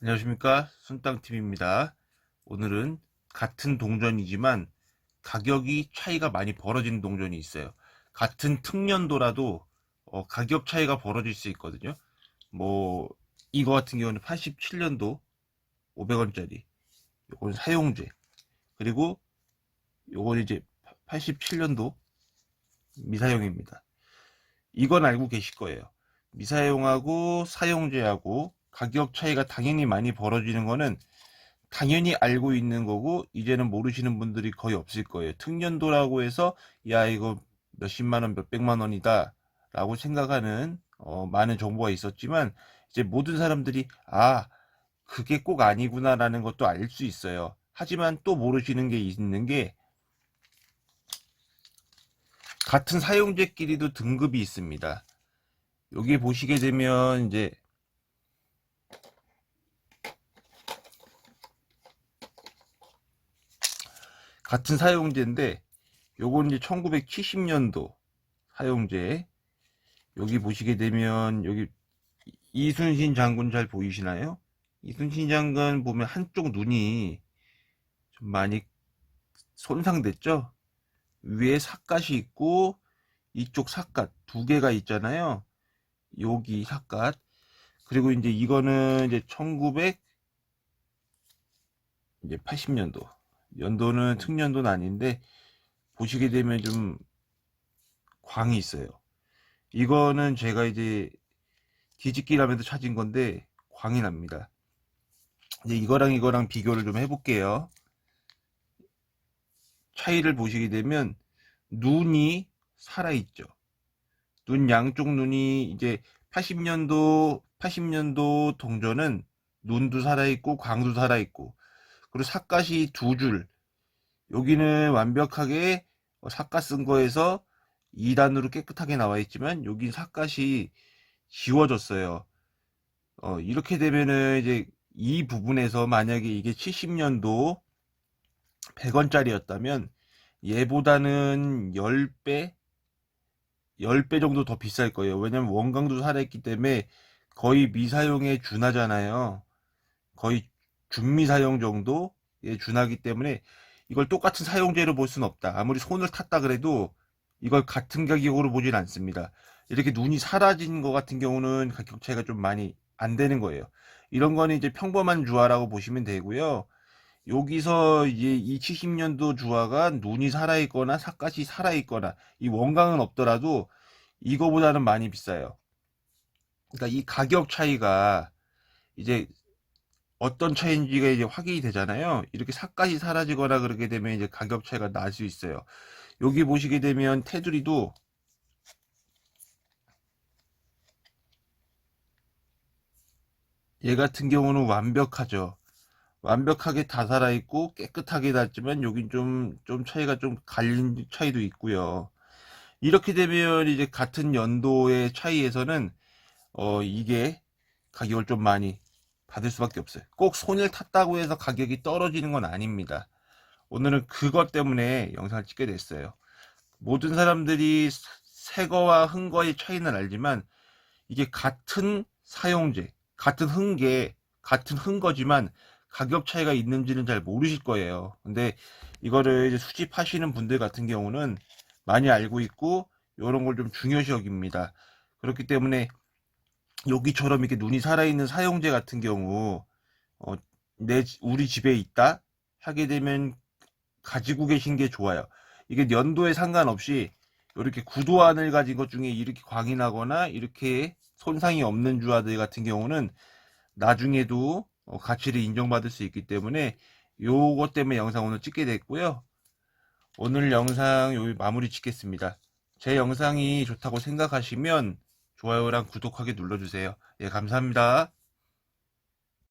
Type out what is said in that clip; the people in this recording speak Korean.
안녕하십니까 순땅TV입니다. 오늘은 같은 동전이지만 가격이 차이가 많이 벌어지는 동전이 있어요. 같은 특년도라도 어, 가격 차이가 벌어질 수 있거든요. 뭐 이거 같은 경우는 87년도 500원짜리 요건 사용제 그리고 요건 이제 87년도 미사용입니다. 이건 알고 계실 거예요. 미사용하고 사용제하고 가격 차이가 당연히 많이 벌어지는 거는 당연히 알고 있는 거고 이제는 모르시는 분들이 거의 없을 거예요. 특년도라고 해서 야 이거 몇십만 원, 몇백만 원이다 라고 생각하는 어, 많은 정보가 있었지만 이제 모든 사람들이 아 그게 꼭 아니구나 라는 것도 알 수 있어요. 하지만 또 모르시는 게 있는 게 같은 사용제끼리도 등급이 있습니다. 여기 보시게 되면 이제 같은 사용제인데 요건 이제 1970년도 사용제 여기 보시게 되면 여기 이순신 장군 잘 보이시나요? 이순신 장군 보면 한쪽 눈이 좀 많이 손상됐죠? 위에 삿갓이 있고 이쪽 삿갓 두 개가 있잖아요. 여기 삿갓 그리고 이제 이거는 이제 1900 이제 80년도 연도는 특년도는 아닌데 보시게 되면 좀 광이 있어요. 이거는 제가 이제 뒤집기라면서 찾은 건데 광이 납니다. 이제 이거랑 이거랑 비교를 좀 해볼게요. 차이를 보시게 되면 눈이 살아있죠. 눈 양쪽 눈이 이제 80년도 80년도 동전은 눈도 살아있고 광도 살아있고 그리고 삿갓이 두 줄 여기는 완벽하게 삿갓 쓴 거에서 2단으로 깨끗하게 나와 있지만 여기 삿갓이 지워졌어요. 어, 이렇게 되면은 이제 이 부분에서 만약에 이게 70년도 100원짜리였다면 얘보다는 10배 10배 정도 더 비쌀 거예요. 왜냐면 원강도 살아있기 때문에 거의 미사용에 준하잖아요. 거의 준미 사용 정도에 준하기 때문에 이걸 똑같은 사용제로 볼 수는 없다. 아무리 손을 탔다 그래도 이걸 같은 가격으로 보진 않습니다. 이렇게 눈이 사라진 것 같은 경우는 가격 차이가 좀 많이 안 되는 거예요. 이런 거는 이제 평범한 주화라고 보시면 되고요. 여기서 이제 이 70년도 주화가 눈이 살아있거나 삿갓이 살아있거나 이 원강은 없더라도 이거보다는 많이 비싸요. 그러니까 이 가격 차이가 이제 어떤 차이인지가 이제 확인이 되잖아요. 이렇게 삿갓이 사라지거나 그렇게 되면 이제 가격 차이가 날 수 있어요. 여기 보시게 되면 테두리도 얘 같은 경우는 완벽하죠. 완벽하게 다 살아있고 깨끗하게 닿지만 여긴 좀, 좀 차이가 좀 갈린 차이도 있고요. 이렇게 되면 이제 같은 연도의 차이에서는 어, 이게 가격을 좀 많이 받을 수밖에 없어요. 꼭 손을 탔다고 해서 가격이 떨어지는 건 아닙니다. 오늘은 그것 때문에 영상을 찍게 됐어요. 모든 사람들이 새 거와 흥 거의 차이는 알지만 이게 같은 사용제, 같은 흥계, 같은 흥 거지만 가격 차이가 있는지는 잘 모르실 거예요. 근데 이거를 이제 수집하시는 분들 같은 경우는 많이 알고 있고 이런 걸 좀 중요시 여깁니다. 그렇기 때문에 여기처럼 이렇게 눈이 살아있는 사용제 같은 경우 어, 내 우리 집에 있다 하게 되면 가지고 계신 게 좋아요. 이게 연도에 상관없이 이렇게 구도안을 가진 것 중에 이렇게 광이 나거나 이렇게 손상이 없는 주화들 같은 경우는 나중에도 어, 가치를 인정받을 수 있기 때문에 요것 때문에 영상 오늘 찍게 됐고요. 오늘 영상 여기 마무리 짓겠습니다. 제 영상이 좋다고 생각하시면 좋아요랑 구독하기 눌러주세요. 예, 감사합니다.